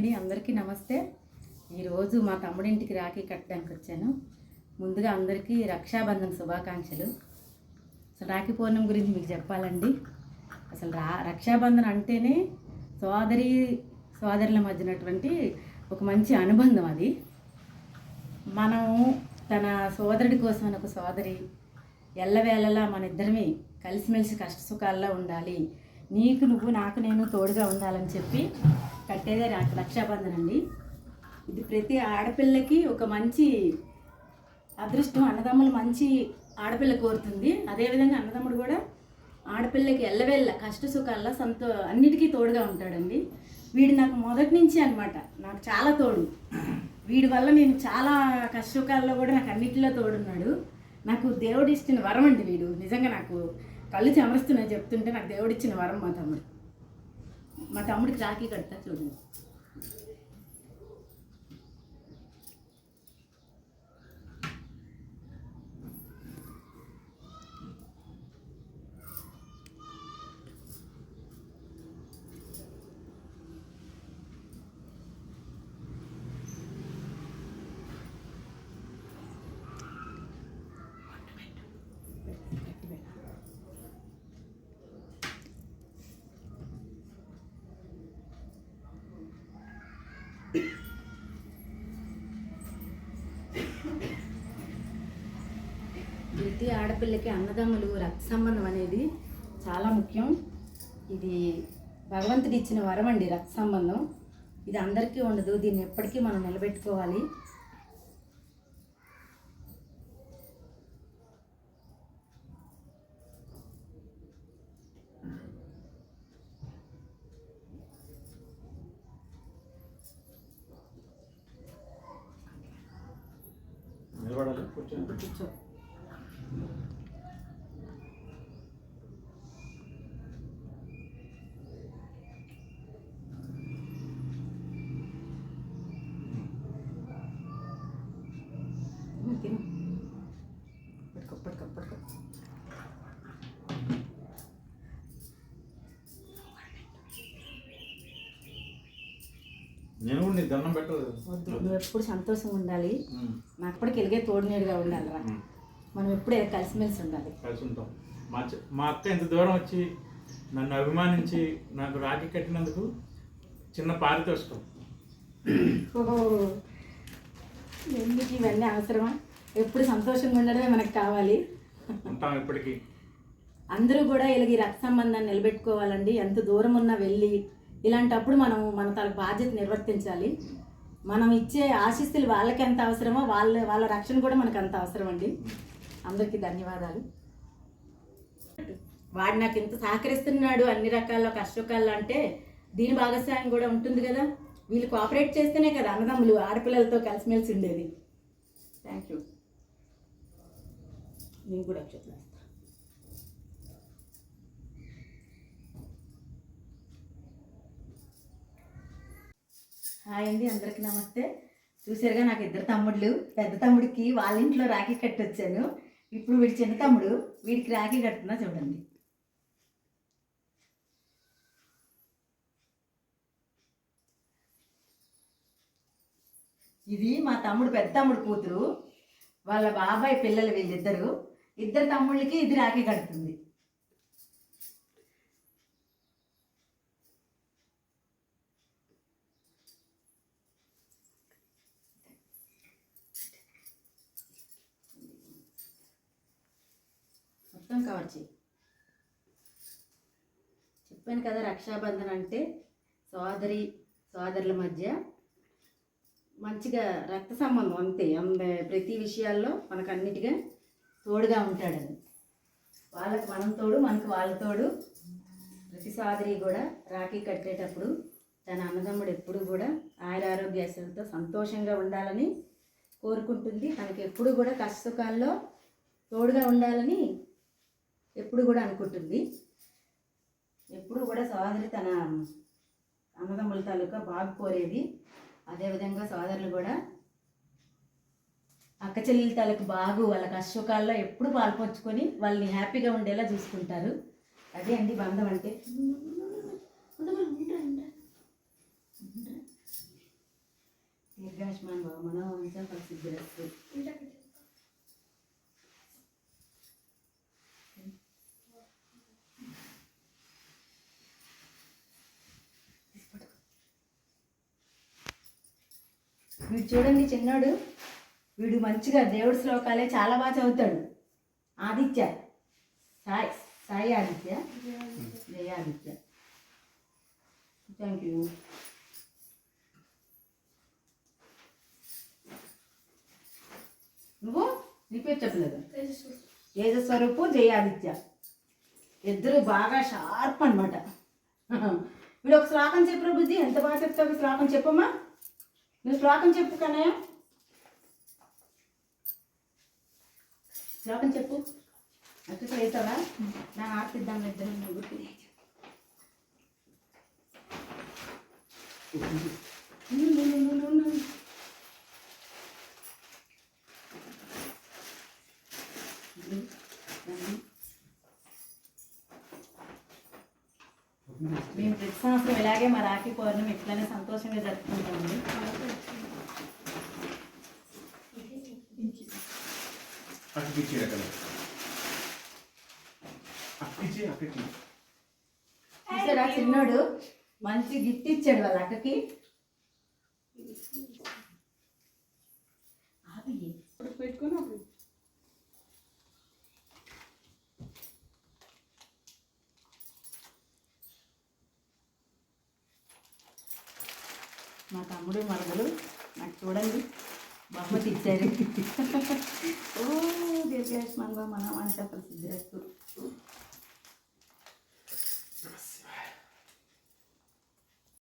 అండి అందరికీ నమస్తే. ఈరోజు మా తమ్ముడింటికి రాఖీ కట్టడానికి వచ్చాను. ముందుగా అందరికీ రక్షాబంధన్ శుభాకాంక్షలు. అసలు రాఖీ పౌర్ణమి గురించి మీకు చెప్పాలండి. అసలు రా రక్షాబంధన్ అంటేనే సోదరి సోదరుల మధ్యనటువంటి ఒక మంచి అనుబంధం అది. మనం తన సోదరుడి కోసం ఒక సోదరి ఎల్లవేళలా మన ఇద్దరమే కలిసిమెలిసి కష్ట సుఖాల్లో ఉండాలి. నీకు నువ్వు నాకు నేను తోడుగా ఉండాలని చెప్పి కట్టేదే రక్షాబంధన్ అండి. ఇది ప్రతి ఆడపిల్లకి ఒక మంచి అదృష్టం అన్నదమ్ములు మంచి ఆడపిల్ల కోరుతుంది. అదేవిధంగా అన్నదమ్ముడు కూడా ఆడపిల్లకి ఎల్లవెల్ల కష్ట సుఖాల్లో సంతో అన్నిటికీ తోడుగా ఉంటాడండి. వీడు నాకు మొదటి నుంచి అనమాట నాకు చాలా తోడు. వీడి వల్ల నేను చాలా కష్ట సుఖాల్లో కూడా నాకు అన్నిటిలో తోడున్నాడు. నాకు దేవుడు ఇచ్చిన వరం అండి వీడు. నిజంగా నాకు కళ్ళు చెమరుస్తున్నాయి చెప్తుంటే నాకు దేవుడిచ్చిన వరం మా తమ్ముడు. మా తమ్ముడికి రాఖీ కడతా చూడండి. ప్రతి ఆడపిల్లకి అన్నదమ్ములు రక్త సంబంధం అనేది చాలా ముఖ్యం. ఇది భగవంతుడు ఇచ్చిన వరం అండి రక్త సంబంధం ఇది అందరికీ ఉండదు దీన్ని ఎప్పటికీ మనం నిలబెట్టుకోవాలి. నిలబడాలి. కూర్చో. నేను నీకు దండం పెట్టలేదు వద్దు నువ్వు ఎప్పుడు సంతోషంగా ఉండాలి. నాకు ఎప్పటికి వెలిగే తోడునీడుగా ఉండాలిరా. మనం ఎప్పుడే కలిసిమెలిసి ఉండాలి. కలిసి ఉంటాం. మా మా అక్క ఇంత దూరం వచ్చి నన్ను అభిమానించి నాకు రాఖీ కట్టినందుకు చిన్న పారితోషికం. ఎందుకు ఇవన్నీ అవసరమా? ఎప్పుడు సంతోషంగా ఉండడమే మనకు కావాలి. ఉంటాం ఇప్పటికీ. అందరూ కూడా ఇలాగ ఈ రక్త సంబంధాన్ని నిలబెట్టుకోవాలండి. ఎంత దూరం ఉన్నా వెళ్ళి ఇలాంటప్పుడు మనం మన తల బాధ్యత నిర్వర్తించాలి. మనం ఇచ్చే ఆశీస్సులు వాళ్ళకి ఎంత అవసరమో వాళ్ళ వాళ్ళ రక్షణ కూడా మనకు అంత అవసరం అండి అందరికీ ధన్యవాదాలు. వాడు నాకు ఇంత సహకరిస్తున్నాడు అన్ని రకాల కష్టకాల్లో అంటే దీని భాగస్వామ్యం కూడా ఉంటుంది కదా. వీళ్ళు కోఆపరేట్ చేస్తేనే కదా అన్నదమ్ములు ఆడపిల్లలతో కలిసిమెలిసి ఉండేది. థ్యాంక్ యూ నేను కూడా హాయ్ అండి అందరికీ నమస్తే. చూసారుగా నాకు ఇద్దరు తమ్ముళ్ళు. పెద్ద తమ్ముడికి వాళ్ళ ఇంట్లో రాఖీ కట్టొచ్చాను. ఇప్పుడు వీడి చిన్న తమ్ముడు వీడికి రాఖీ కడుతున్నా చూడండి. ఇది మా తమ్ముడు పెద్ద తమ్ముడు కూతురు. వాళ్ళ బాబాయ్ పిల్లలు వీళ్ళిద్దరు. ఇద్దరు తమ్ముళ్ళకి ఇది రాఖీ కడుతుంది. మొత్తం చెప్పాను కదా రక్షాబంధన్ అంటే సోదరి సోదరుల మధ్య మంచిగా రక్త సంబంధం అంతే. అంద ప్రతి విషయాల్లో మనకు అన్నిటిగా తోడుగా ఉంటాడని వాళ్ళకి మనం తోడు మనకు వాళ్ళ తోడు. ప్రతి సోదరి కూడా రాఖీ కట్టేటప్పుడు తన అన్నదమ్ముడు ఎప్పుడు కూడా ఆయుర ఆరోగ్యాలతో సంతోషంగా ఉండాలని కోరుకుంటుంది. తనకి ఎప్పుడు కూడా కష్టసుఖాల్లో తోడుగా ఉండాలని ఎప్పుడు కూడా అనుకుంటుంది. ఎప్పుడు కూడా సోదరి తన అన్నదమ్ముల తాలూకా బాగా కోరేది. అదేవిధంగా సోదరులు కూడా అక్క చెల్లెల తాలూకు బాగు వాళ్ళ కష్టకాల్లో ఎప్పుడు పాల్పంచుకొని వాళ్ళని హ్యాపీగా ఉండేలా చూసుకుంటారు. అదే అండి బంధం అంటే. దీర్ఘాయుష్మాన్ భవ మనోవంశం ప్రసిద్ధి వీడు చూడండి చిన్నాడు. వీడు మంచిగా దేవుడి శ్లోకాలే చాలా బాగా చదువుతాడు. ఆదిత్య. సాయి సాయి ఆదిత్య. జయ ఆదిత్య. థ్యాంక్ యూ నువ్వు? నీ పేరు చెప్పలేదు? తేజస్వరూపు జయ ఆదిత్య. ఇద్దరు బాగా షార్ప్ అనమాట వీడు ఒక శ్లోకం చెప్పు బుద్ధి ఎంత బాగా చెప్తావు? శ్లోకం చెప్పమ్మా. నువ్వు శ్లోకం చెప్పు కన్నయ్య. శ్లోకం చెప్పు. అటు చేస్తావా? నా ఆర్తిద్దాం ఇద్దరు Mm-hmm. మేము ప్రతి సంవత్సరం ఇలాగే మా రాఖీ పౌర్ణమి ఇట్లానే సంతోషంగా జరుపుకుంటామండి. చూసారా చిన్నోడు మంచి గిఫ్ట్ ఇచ్చాడు వాళ్ళ అక్కకి. మా తమ్ముడు మరదలు. నాకు చూడండి బహుమతి ఇచ్చారు. ఓ దీర్ఘాయుష్మాన్ బా మన వంశ ప్రసిద్ధిరస్తు